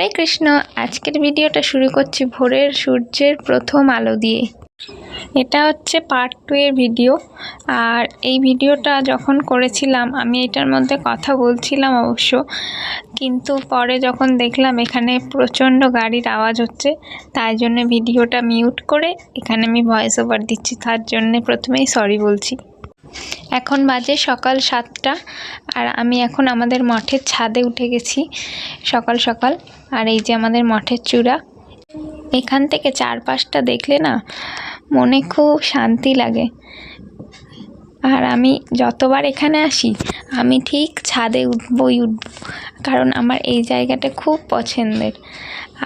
হরে কৃষ্ণ। আজকের ভিডিওটা শুরু করছি ভোরের সূর্যের প্রথম আলো দিয়ে। এটা হচ্ছে পার্ট টু এর ভিডিও আর এই ভিডিওটা যখন করেছিলাম, আমি এটার মধ্যে কথা বলছিলাম অবশ্য। কিন্তু পরে যখন দেখলাম এখানে প্রচণ্ড গাড়ির আওয়াজ হচ্ছে, তাই জন্য ভিডিওটা মিউট করে এখানে আমি ভয়েস ওভার দিচ্ছি। তার জন্যে প্রথমেই সরি বলছি। এখন বাজে সকাল সাতটা আর আমি এখন আমাদের মঠের ছাদে উঠে গেছি সকাল সকাল। আর এই যে আমাদের মঠের চূড়া। এখান থেকে চারপাশটা দেখলে না মনে খুব শান্তি লাগে। আর আমি যতবার এখানে আসি, আমি ঠিক ছাদে উঠবই উঠব। কারণ আমার এই জায়গাটা খুব পছন্দের।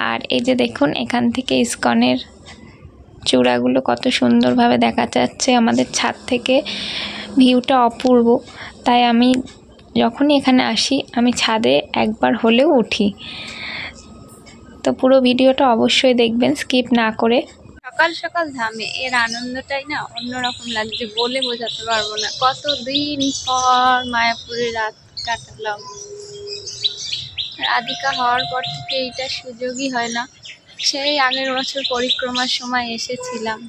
আর এই যে দেখুন, এখান থেকে ইস্কনের চূড়াগুলো কত সুন্দরভাবে দেখা যাচ্ছে আমাদের ছাদ থেকে। ভিউটা অপূর্ব। তাই আমি যখনই এখানে আসি, আমি ছাদে একবার হলেও উঠি। তো পুরো ভিডিওটা অবশ্যই দেখবেন, স্কিপ না করে। সকাল সকাল ধামে এর আনন্দটাই না অন্যরকম লাগছে বলে বোঝাতে পারব না। কতদিন পর মায়াপুরে রাত কাটালাম। রাধিকা হওয়ার পর থেকে এইটা সুযোগই হয় না। সেই আগের বছর পরিক্রমার সময় এসেছিলাম।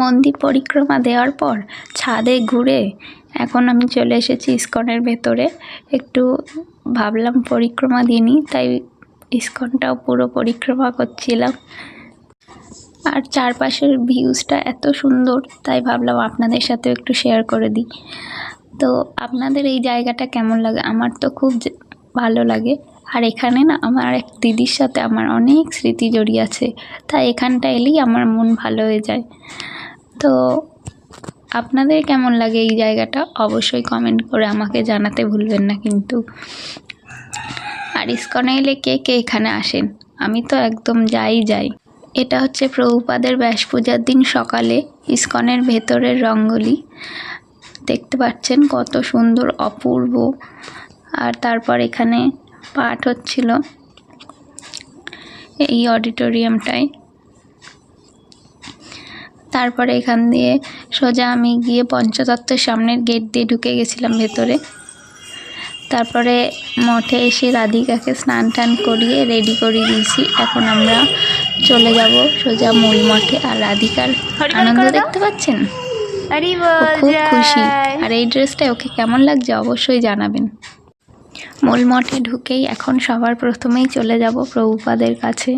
মন্দির পরিক্রমা দেওয়ার পর ছাদে ঘুরে এখন আমি চলে এসেছি ইস্কনের ভেতরে। একটু ভাবলাম পরিক্রমা দিয়ে নিই তাই ইস্কনটাও পুরো পরিক্রমা করছিলাম। আর চারপাশের ভিউজটা এত সুন্দর, তাই ভাবলাম আপনাদের সাথেও একটু শেয়ার করে দিই। তো আপনাদের এই জায়গাটা কেমন লাগে? আমার তো খুব ভালো লাগে। আর এখানে না আমার এক দিদির সাথে আমার অনেক স্মৃতি জড়িয়ে আছে। তাই এখানটা এলেই আমার মন ভালো হয়ে যায়। তো আপনাদের কেমন লাগে এই জায়গাটা? অবশ্যই কমেন্ট করে আমাকে জানাতে ভুলবেন না কিন্তু। আর ইস্কনে এলে কে কে এখানে আসেন? আমি তো একদম যাই যাই। এটা হচ্ছে প্রভুপাদের ব্যাস পূজার দিন সকালে, ইস্কনের ভেতরের রঙ্গলি। দেখতে পাচ্ছেন কত সুন্দর অপূর্ব। আর তারপর এখানে পাঠ হচ্ছিল এই অডিটোরিয়ামটায়। তারপরে এখান দিয়ে সোজা আমি গিয়ে পঞ্চতত্ত্বের সামনের গেট দিয়ে ঢুকে গেছিলাম ভেতরে। তারপরে মঠে এসে রাধিকাকে স্নান টান করিয়ে রেডি করে দিয়েছি। এখন আমরা চলে যাব সোজা মূল মঠে। আর রাধিকার আনন্দ দেখতে পাচ্ছেন? খুব খুশি। আর এই ড্রেসটা ওকে কেমন লাগছে অবশ্যই জানাবেন। মূল মঠে ঢুকেই এখন সবার প্রথমেই চলে যাব প্রভুপাদের কাছে।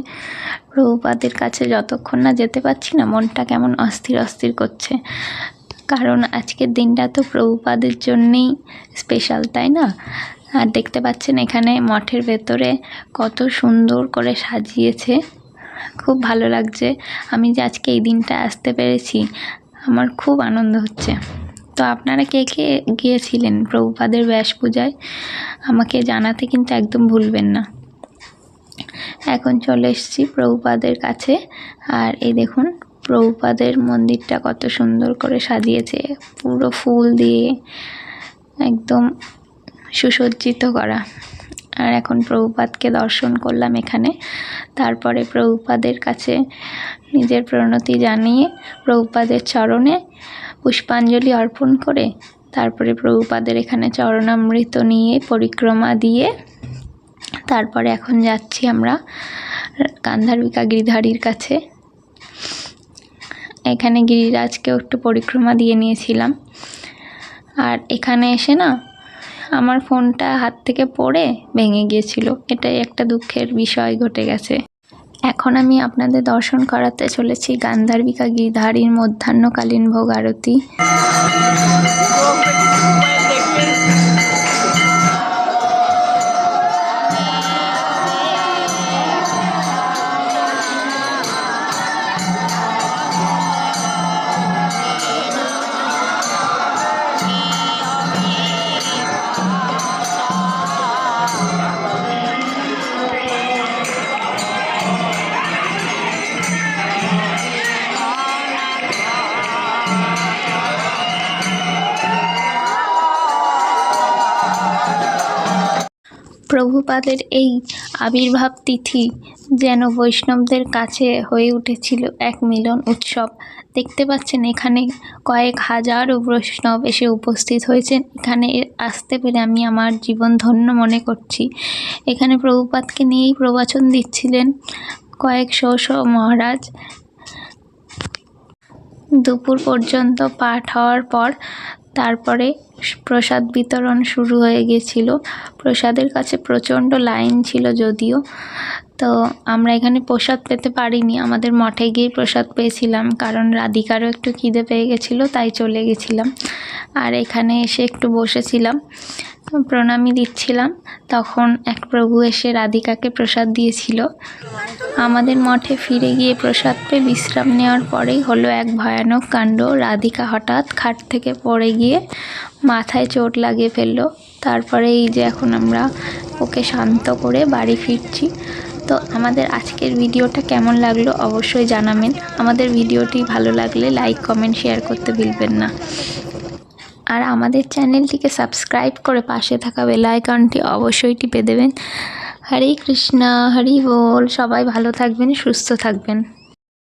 প্রভুপাদের কাছে যতক্ষণ না যেতে পারছি না মনটা কেমন অস্থির অস্থির করছে। কারণ আজকের দিনটা তো প্রভুপাদের জন্যেই স্পেশাল তাই না? আর দেখতে পাচ্ছেন এখানে মঠের ভেতরে কত সুন্দর করে সাজিয়েছে। খুব ভালো লাগছে। আমি যে আজকে এই দিনটা আসতে পেরেছি আমার খুব আনন্দ হচ্ছে। তো আপনারা কে কে গিয়েছিলেন প্রভুপাদের ব্যাস পূজায়? আমাকে জানাতে কিন্তু একদম ভুলবেন না। এখন চলে এসেছি প্রভুপাদের কাছে। আর এই দেখুন, প্রভুপাদের মন্দিরটা কত সুন্দর করে সাজিয়েছে। পুরো ফুল দিয়ে একদম সুসজ্জিত করা। আর এখন প্রভুপাদকে দর্শন করলাম এখানে। তারপরে প্রভুপাদের কাছে নিজের প্রণতি জানিয়ে প্রভুপাদের চরণে পুষ্পাঞ্জলি অর্পণ করে, তারপরে প্রভুপাদের এখানে চরণামৃত নিয়ে পরিক্রমা দিয়ে, তারপরে এখন যাচ্ছি আমরা গান্ধার্বিকা গিরিধারীর কাছে। এখানে গিরিরাজকেও একটু পরিক্রমা দিয়ে নিয়েছিলাম। আর এখানে এসে না, আমার ফোনটা হাত থেকে পড়ে ভেঙে গিয়েছিল। এটাই একটা দুঃখের বিষয় ঘটে গেছে। এখন আমি আপনাদের দর্শন করাতে চলেছি গান্ধারবিকা গিরধারীর মধ্যাহ্নকালীন ভোগ আরতি। প্রভুপাদের এই আবির্ভাব তিথি যেন বৈষ্ণবদের কাছে হয়ে উঠেছিল এক মিলন উৎসব। দেখতে পাচ্ছেন, এখানে কয়েক হাজারও বৈষ্ণব এসে উপস্থিত হয়েছেন। এখানে আসতে পেরে আমি আমার জীবন ধন্য মনে করছি। এখানে প্রভুপাদকে নিয়েই প্রবচন দিচ্ছিলেন কয়েক শো মহারাজ। দুপুর পর্যন্ত পাঠ হওয়ার পর তারপরে প্রসাদ বিতরণ শুরু হয়ে গেছিল। প্রসাদের কাছে প্রচণ্ড লাইন ছিল যদিও। তো আমরা এখানে প্রসাদ পেতে পারিনি। আমাদের মঠে গিয়ে প্রসাদ পেয়েছিলাম কারণ রাধিকারও একটু খিদে পেয়ে গেছিল, তাই চলে গেছিলাম। আর এখানে এসে একটু বসেছিলাম। প্রণামী দিচ্ছিলাম, তখন এক প্রভু এসে রাধিকাকে প্রসাদ দিয়েছিল। আমাদের মঠে ফিরে গিয়ে প্রসাদ পেয়ে বিশ্রাম নেওয়ার পরেই হলো এক ভয়ানক কাণ্ড। রাধিকা হঠাৎ খাট থেকে পড়ে গিয়ে মাথায় চোট লাগিয়ে ফেলল। তারপরে এই যে এখন আমরা ওকে শান্ত করে বাড়ি ফিরছি। তো আমাদের আজকের ভিডিওটা কেমন লাগল অবশ্যই জানাবেন। আমাদের ভিডিওটি ভালো লাগলে লাইক, কমেন্ট, শেয়ার করতে ভুলবেন না। আর আমাদের চ্যানেলটিকে সাবস্ক্রাইব করে পাশে থাকা বেল আইকনটি অবশ্যই টিপে দেবেন। হরে কৃষ্ণা, হরি বল, সবাই ভালো থাকবেন, সুস্থ থাকবেন।